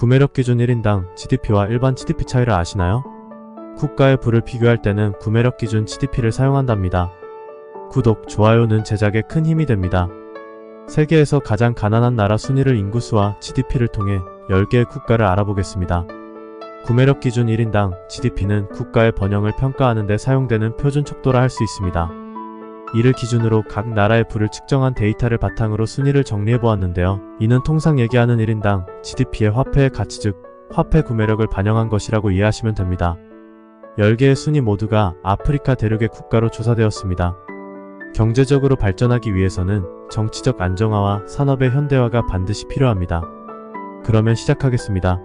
구매력 기준 1인당 GDP와 일반 GDP 차이를 아시나요? 국가의 부를 비교할 때는 구매력 기준 GDP를 사용한답니다. 구독, 좋아요는 제작에 큰 힘이 됩니다. 세계에서 가장 가난한 나라 순위를 인구수와 GDP를 통해 10개의 국가를 알아보겠습니다. 구매력 기준 1인당 GDP는 국가의 번영을 평가하는 데 사용되는 표준 척도라 할 수 있습니다. 이를 기준으로 각 나라의 부를 측정한 데이터를 바탕으로 순위를 정리해 보았는데요. 이는 통상 얘기하는 1인당 GDP의 화폐의 가치 즉 화폐 구매력을 반영한 것이라고 이해하시면 됩니다. 10개의 순위 모두가 아프리카 대륙의 국가로 조사되었습니다. 경제적으로 발전하기 위해서는 정치적 안정화와 산업의 현대화가 반드시 필요합니다. 그러면 시작하겠습니다.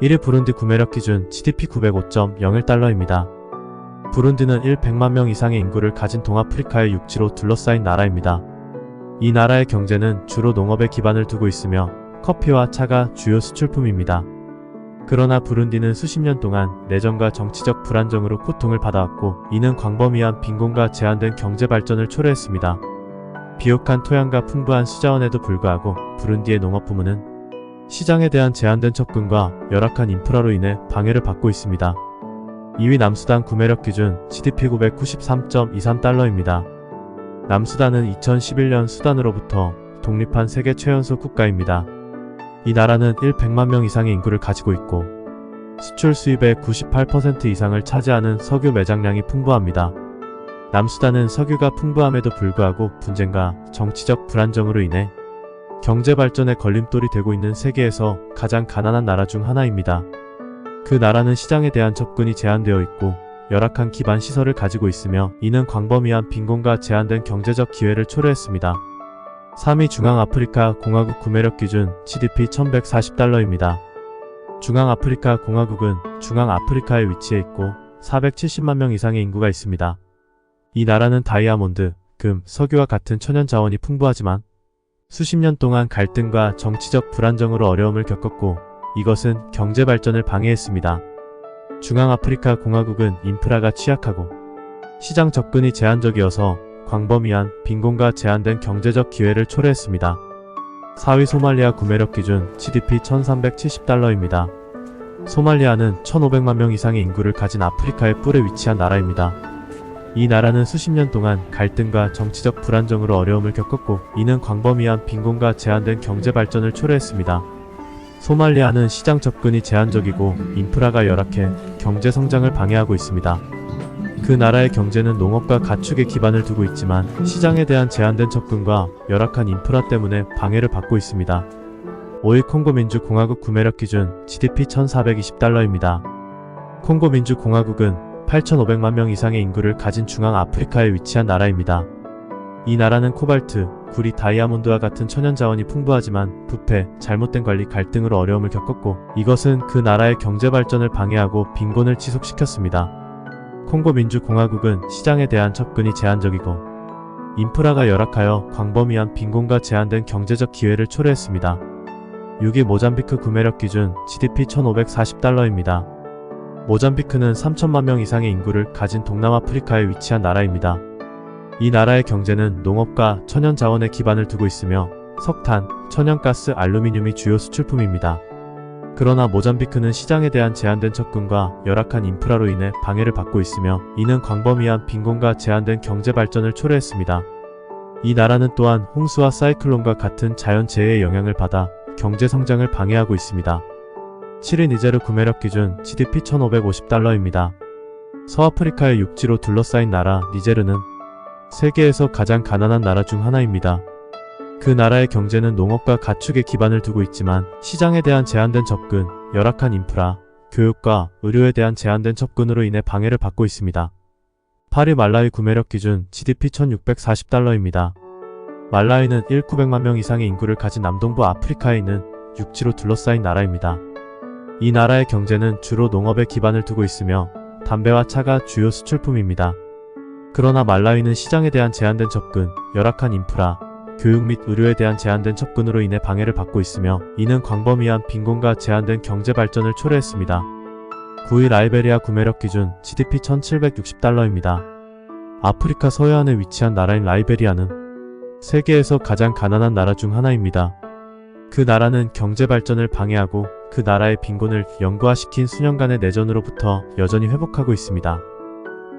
1위 부룬디 구매력 기준 GDP 905.01달러입니다. 부룬디는 1 100만 명 이상의 인구를 가진 동아프리카의 육지로 둘러싸인 나라입니다. 이 나라의 경제는 주로 농업에 기반을 두고 있으며 커피와 차가 주요 수출품입니다. 그러나 부룬디는 수십 년 동안 내전과 정치적 불안정으로 고통을 받아왔고 이는 광범위한 빈곤과 제한된 경제 발전을 초래했습니다. 비옥한 토양과 풍부한 수자원에도 불구하고 부룬디의 농업 부문은 시장에 대한 제한된 접근과 열악한 인프라로 인해 방해를 받고 있습니다. 2위 남수단 구매력 기준 GDP 993.23달러입니다. 남수단은 2011년 수단으로부터 독립한 세계 최연소 국가입니다. 이 나라는 1 100만 명 이상의 인구를 가지고 있고 수출 수입의 98% 이상을 차지하는 석유 매장량이 풍부합니다. 남수단은 석유가 풍부함에도 불구하고 분쟁과 정치적 불안정으로 인해 경제 발전의 걸림돌이 되고 있는 세계에서 가장 가난한 나라 중 하나입니다. 그 나라는 시장에 대한 접근이 제한되어 있고 열악한 기반 시설을 가지고 있으며 이는 광범위한 빈곤과 제한된 경제적 기회를 초래했습니다. 3위 중앙아프리카 공화국 구매력 기준 GDP 1140달러입니다. 중앙아프리카 공화국은 중앙아프리카에 위치해 있고 470만 명 이상의 인구가 있습니다. 이 나라는 다이아몬드, 금, 석유와 같은 천연 자원이 풍부하지만 수십 년 동안 갈등과 정치적 불안정으로 어려움을 겪었고 이것은 경제 발전을 방해했습니다. 중앙아프리카 공화국은 인프라가 취약하고 시장 접근이 제한적이어서 광범위한 빈곤과 제한된 경제적 기회를 초래했습니다. 4위 소말리아 구매력 기준 GDP 1370달러입니다. 소말리아는 1500만 명 이상의 인구를 가진 아프리카의 뿔에 위치한 나라입니다. 이 나라는 수십 년 동안 갈등과 정치적 불안정으로 어려움을 겪었고 이는 광범위한 빈곤과 제한된 경제 발전을 초래했습니다. 소말리아는 시장 접근이 제한적이고 인프라가 열악해 경제 성장을 방해하고 있습니다. 그 나라의 경제는 농업과 가축에 기반을 두고 있지만 시장에 대한 제한된 접근과 열악한 인프라 때문에 방해를 받고 있습니다. 5위 콩고 민주공화국 구매력 기준 GDP 1420달러입니다. 콩고 민주공화국은 8,500만 명 이상의 인구를 가진 중앙 아프리카에 위치한 나라입니다. 이 나라는 코발트, 구리, 다이아몬드와 같은 천연 자원이 풍부하지만 부패, 잘못된 관리, 갈등으로 어려움을 겪었고 이것은 그 나라의 경제 발전을 방해하고 빈곤을 지속시켰습니다. 콩고 민주공화국은 시장에 대한 접근이 제한적이고 인프라가 열악하여 광범위한 빈곤과 제한된 경제적 기회를 초래했습니다. 6위 모잠비크 구매력 기준 GDP 1540달러입니다. 모잠비크는 3천만 명 이상의 인구를 가진 동남아프리카에 위치한 나라입니다. 이 나라의 경제는 농업과 천연 자원에 기반을 두고 있으며 석탄, 천연가스, 알루미늄이 주요 수출품입니다. 그러나 모잠비크는 시장에 대한 제한된 접근과 열악한 인프라로 인해 방해를 받고 있으며 이는 광범위한 빈곤과 제한된 경제 발전을 초래했습니다. 이 나라는 또한 홍수와 사이클론과 같은 자연재해의 영향을 받아 경제 성장을 방해하고 있습니다. 7위 니제르 구매력 기준 GDP 1550달러입니다. 서아프리카의 육지로 둘러싸인 나라 니제르는 세계에서 가장 가난한 나라 중 하나입니다. 그 나라의 경제는 농업과 가축에 기반을 두고 있지만 시장에 대한 제한된 접근, 열악한 인프라, 교육과 의료에 대한 제한된 접근으로 인해 방해를 받고 있습니다. 8위 말라위 구매력 기준 GDP 1640달러입니다. 말라위는 1,900만 명 이상의 인구를 가진 남동부 아프리카에 있는 육지로 둘러싸인 나라입니다. 이 나라의 경제는 주로 농업에 기반을 두고 있으며 담배와 차가 주요 수출품입니다. 그러나 말라위는 시장에 대한 제한된 접근, 열악한 인프라, 교육 및 의료에 대한 제한된 접근으로 인해 방해를 받고 있으며 이는 광범위한 빈곤과 제한된 경제 발전을 초래했습니다. 9위 라이베리아 구매력 기준 GDP 1760달러입니다. 아프리카 서해안에 위치한 나라인 라이베리아는 세계에서 가장 가난한 나라 중 하나입니다. 그 나라는 경제 발전을 방해하고 그 나라의 빈곤을 영구화시킨 수년간의 내전으로부터 여전히 회복하고 있습니다.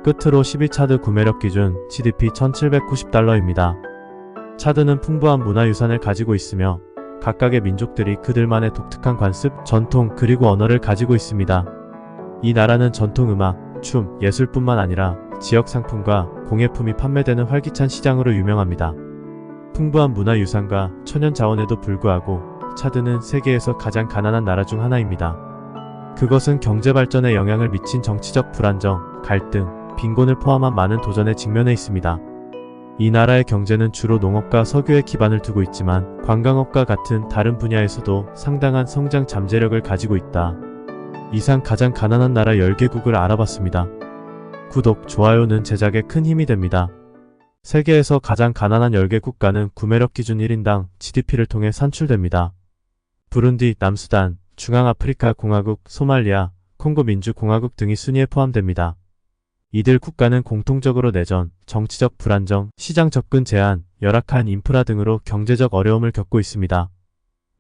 끝으로 11차드 구매력 기준 GDP 1790달러입니다. 차드는 풍부한 문화유산을 가지고 있으며 각각의 민족들이 그들만의 독특한 관습, 전통 그리고 언어를 가지고 있습니다. 이 나라는 전통 음악, 춤, 예술뿐만 아니라 지역 상품과 공예품이 판매되는 활기찬 시장으로 유명합니다. 풍부한 문화유산과 천연 자원에도 불구하고 차드는 세계에서 가장 가난한 나라 중 하나입니다. 그것은 경제 발전에 영향을 미친 정치적 불안정, 갈등, 빈곤을 포함한 많은 도전에 직면해 있습니다. 이 나라의 경제는 주로 농업과 석유에 기반을 두고 있지만 관광업과 같은 다른 분야에서도 상당한 성장 잠재력을 가지고 있다. 이상 가장 가난한 나라 10개국을 알아봤습니다. 구독, 좋아요는 제작에 큰 힘이 됩니다. 세계에서 가장 가난한 10개 국가는 구매력 기준 1인당 GDP를 통해 산출됩니다. 부룬디, 남수단, 중앙아프리카 공화국, 소말리아, 콩고 민주공화국 등이 순위에 포함됩니다. 이들 국가는 공통적으로 내전, 정치적 불안정, 시장 접근 제한, 열악한 인프라 등으로 경제적 어려움을 겪고 있습니다.